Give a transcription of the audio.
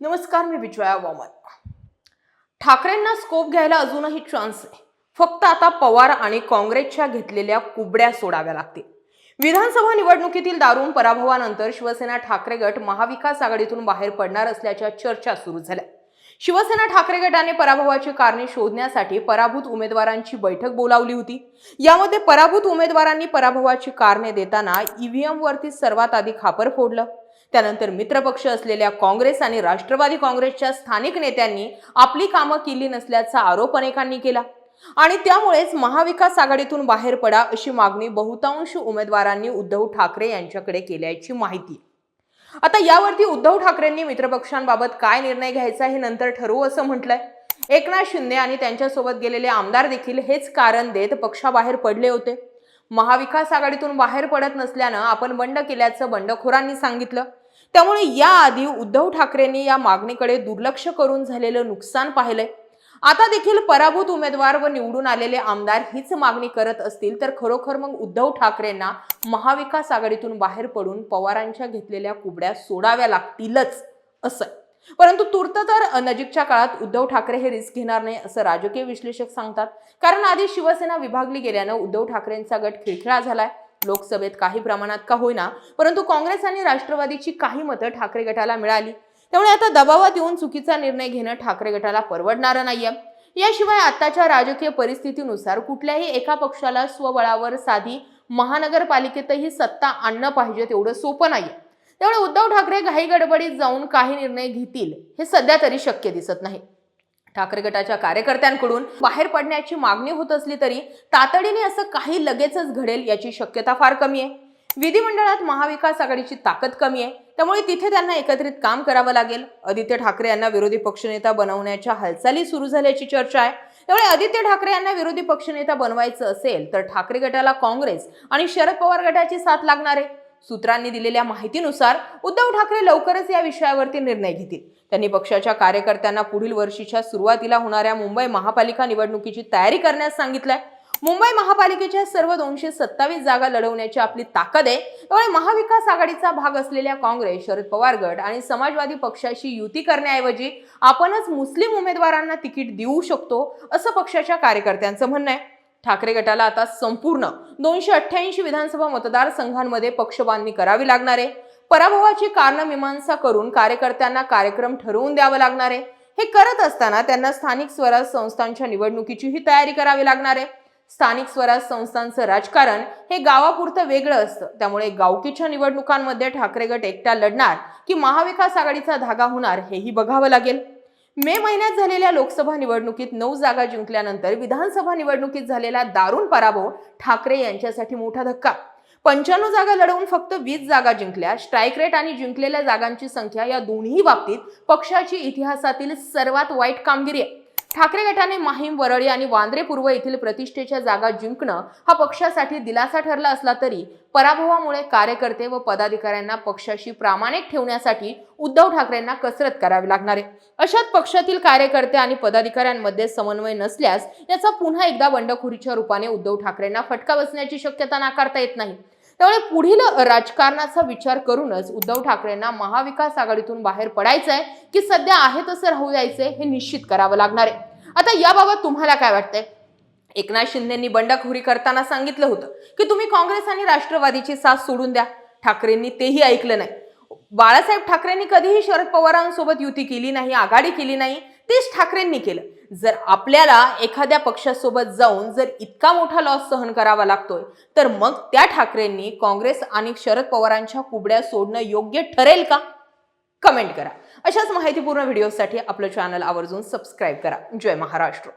नमस्कार मी विजया वामन. ठाकरेंना स्कोप घ्यायला अजूनही चान्स आहे फक्त आता पवार आणि काँग्रेसच्या घेतलेल्या कुबड्या सोडाव्या लागतील. विधानसभा निवडणुकीतील दारुण पराभवानंतर शिवसेना ठाकरे गट महाविकास आघाडीतून बाहेर पडणार असल्याच्या चर्चा सुरू झाल्या. शिवसेना ठाकरे गटाने पराभवाची कारणे शोधण्यासाठी पराभूत उमेदवारांची बैठक बोलावली होती. यामध्ये पराभूत उमेदवारांनी पराभवाची कारणे देताना ईव्हीएम वरती सर्वात आधी खापर फोडलं. त्यानंतर मित्रपक्ष असलेल्या काँग्रेस आणि राष्ट्रवादी काँग्रेसच्या स्थानिक नेत्यांनी आपली कामं केली नसल्याचा आरोप अनेकांनी केला. आणि त्यामुळेच महाविकास आघाडीतून बाहेर पडा अशी मागणी बहुतांश उमेदवारांनी उद्धव ठाकरे यांच्याकडे केल्याची माहिती. आता यावरती उद्धव ठाकरेंनी मित्रपक्षांबाबत काय निर्णय घ्यायचा हे नंतर ठरवू असं म्हटलंय. एकनाथ शिंदे आणि त्यांच्यासोबत गेलेले आमदार देखील हेच कारण देत पक्षाबाहेर पडले होते. महाविकास आघाडीतून बाहेर पडत नसल्यानं आपण बंड केल्याचं बंडखोरांनी सांगितलं. त्यामुळे याआधी उद्धव ठाकरेंनी या मागणीकडे दुर्लक्ष करून झालेलं नुकसान पाहिलंय. आता देखील पराभूत उमेदवार व निवडून आलेले आमदार हीच मागणी करत असतील तर खरोखर मग उद्धव ठाकरेंना महाविकास आघाडीतून बाहेर पडून पवारांच्या घेतलेल्या कुबड्या सोडाव्या लागतीलच असं. परंतु तूर्त तर नजीकच्या काळात उद्धव ठाकरे हे रिस्क घेणार नाही असं राजकीय विश्लेषक सांगतात. कारण आधी शिवसेना विभागली गेल्यानं उद्धव ठाकरेंचा गट खिळखिळा झालाय. लोकसभेत काही प्रमाणात का होईना परंतु काँग्रेस आणि राष्ट्रवादीची काही मतं ठाकरे गटाला मिळाली. त्यामुळे आता दबावात येऊन चुकीचा निर्णय घेणं ठाकरे गटाला परवडणारं नाहीये. याशिवाय आताच्या राजकीय परिस्थितीनुसार कुठल्याही एका पक्षाला स्वबळावर साधी महानगरपालिकेतही सत्ता आणणं पाहिजे तेवढं सोपं नाहीये. त्यामुळे उद्धव ठाकरे घाई गडबडीत जाऊन काही निर्णय घेतील हे सध्या तरी शक्य दिसत नाही. ठाकरे गटाच्या कार्यकर्त्यांकडून बाहेर पडण्याची मागणी होत असली तरी तातडीने असं काही लगेचच घडेल याची शक्यता फार कमी आहे. विधिमंडळात महाविकास आघाडीची ताकद कमी आहे. त्यामुळे तिथे त्यांना एकत्रित काम करावं लागेल. आदित्य ठाकरे यांना विरोधी पक्षनेता बनवण्याच्या हालचाली सुरू झाल्याची चर्चा आहे. त्यामुळे आदित्य ठाकरे यांना विरोधी पक्षनेता बनवायचं असेल तर ठाकरे गटाला काँग्रेस आणि शरद पवार गटाची साथ लागणार आहे. सूत्रांनी दिलेल्या माहितीनुसार उद्धव ठाकरे लवकरच या विषयावरती निर्णय घेतील. त्यांनी पक्षाच्या कार्यकर्त्यांना पुढील वर्षीच्या सुरुवातीला होणाऱ्या मुंबई महापालिका निवडणुकीची तयारी करण्यास सांगितलंय. मुंबई महापालिकेच्या सर्व दोनशे सत्तावीस जागा लढवण्याची आपली ताकद आहे. त्यामुळे महाविकास आघाडीचा भाग असलेल्या काँग्रेस शरद पवार गट आणि समाजवादी पक्षाशी युती करण्याऐवजी आपणच मुस्लिम उमेदवारांना तिकीट देऊ शकतो असं पक्षाच्या कार्यकर्त्यांचं म्हणणं आहे. ठाकरे गटाला आता संपूर्ण दोनशे अठ्ठ्याऐंशी विधानसभा मतदारसंघांमध्ये पक्षबांधणी करावी लागणार आहे. पराभवाची कारण मीमांसा करून कार्यकर्त्यांना कार्यक्रम ठरवून द्यावं लागणार आहे. हे करत असताना त्यांना स्थानिक स्वराज संस्थांच्या निवडणुकीचीही तयारी करावी लागणार आहे. स्थानिक स्वराज संस्थांचं राजकारण हे गावापुरतं वेगळं असतं. त्यामुळे गावकीच्या निवडणुकांमध्ये ठाकरे गट एकटा लढणार की महाविकास आघाडीचा धागा होणार हेही बघावं लागेल. मे महिन्यात झालेल्या लोकसभा निवडणुकीत नऊ जागा जिंकल्यानंतर विधानसभा निवडणुकीत झालेला दारुण पराभव ठाकरे यांच्यासाठी मोठा धक्का. पंच्याण्णव जागा लढवून फक्त वीस जागा जिंकल्या. स्ट्राईक रेट आणि जिंकलेल्या जागांची संख्या या दोन्ही बाबतीत पक्षाची इतिहासातील सर्वात वाईट कामगिरी आहे. ठाकरे गटाने माहीम वरळी आणि वांद्रे पूर्व येथील प्रतिष्ठेच्या जागा जिंकणं हा पक्षासाठी दिलासा ठरला असला तरी पराभवामुळे कार्यकर्ते व पदाधिकाऱ्यांना पक्षाशी प्रामाणिक ठेवण्यासाठी उद्धव ठाकरेंना कसरत करावी लागणार आहे. अशात पक्षातील कार्यकर्ते आणि पदाधिकाऱ्यांमध्ये समन्वय नसल्यास याचा पुन्हा एकदा बंडखोरीच्या रूपाने उद्धव ठाकरेंना फटका बसण्याची शक्यता नाकारता येत नाही. त्यामुळे पुढील राजकारणाचा विचार करूनच उद्धव ठाकरेंना महाविकास आघाडीतून बाहेर पडायचंय की सध्या आहे तसं राहू द्यायचंय हे निश्चित करावं लागणार आहे. आता याबाबत तुम्हाला काय वाटतंय? एकनाथ शिंदेंनी बंडखोरी करताना सांगितलं होतं की तुम्ही काँग्रेस आणि राष्ट्रवादीची साथ सोडून द्या. ठाकरेंनी तेही ऐकलं नाही. बाळासाहेब ठाकरेंनी कधीही शरद पवारांसोबत युती केली नाही आघाडी केली नाही. तेच ठाकरेंनी केलं. जर आपल्याला एखाद्या पक्षासोबत जाऊन जर इतका मोठा लॉस सहन करावा लागतोय तर मग त्या ठाकरेंनी काँग्रेस आणि शरद पवारांच्या कुबड्या सोडणं योग्य ठरेल का? कमेंट करा. अशाच माहितीपूर्ण व्हिडिओसाठी आपलं चॅनल आवर्जून सबस्क्राईब करा. जय महाराष्ट्र.